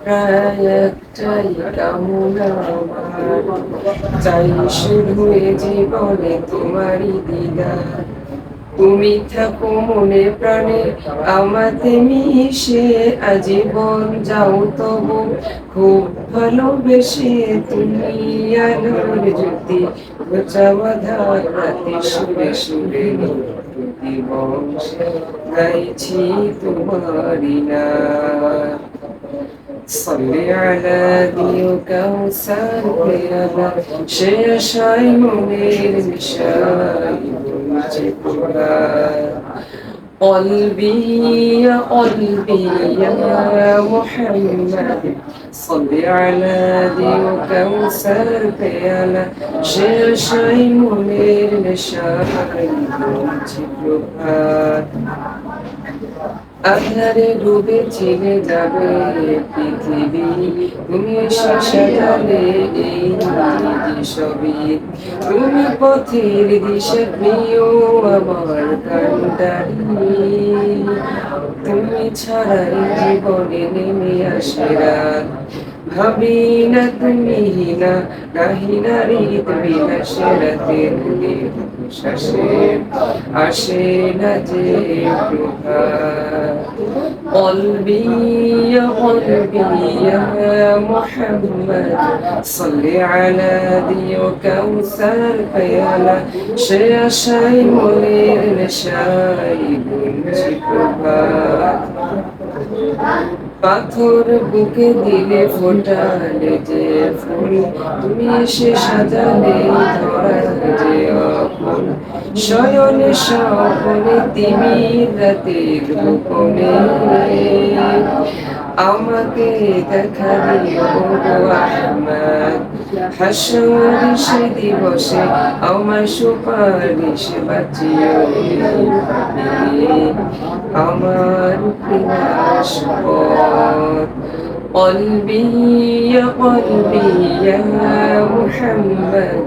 প্রায় একটাই কামনা চাই শুধু এ জীবনে তোমারই দিদার তুমি থাকো মনে প্রাণে আমাতে মিশে আজীবন যাও তবু খুব ভালোবেসে তুমি আলোর জ্যোতি চাওয়াধার রাতে সুরে সুরে গাইছি তোমারি না صل على ذي كوثر يا شيشاي منير شاي قلبي يا قلبي يا محمد. صل على ذي كوثر يا شيشاي منير شاي আধারে ডুবে চিনে যাবে পৃথিবী। তুমি সাজালে এই সবই। তুমি পথের দিশা প্রিয় আমার কান্ডারি তুমি ছাড়াই জীবনে নেমে আসে রাত। هبينت مهنا نهنا ريت بنشرة شاشين عشينا ابنها قلبي يا قلبي يا محمد صل على دي وكوثر فيلا. شيا شاي مولير شاي بنجي পাথর বুকে দিলে ফোটালে যে ফুল তুমি এসে সাজালে ধরা যে শয়নে স্বপনে তিমি রাতের গোপনে আমাকে দেখা দিও গো আহমদ হাসর সে দিবসে আমার সুপারিশ বাঁচিও আমার প্রিয়াস পথ قلبي يا قلبي يا محمد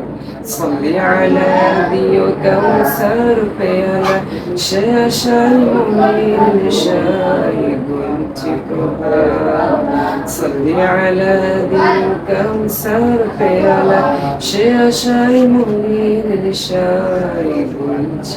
صل على ذي كوثر پیالا شاشان مؤمن شاي كنت كها صل على ذي كوثر پیالا شاشان مؤمن شاي كنت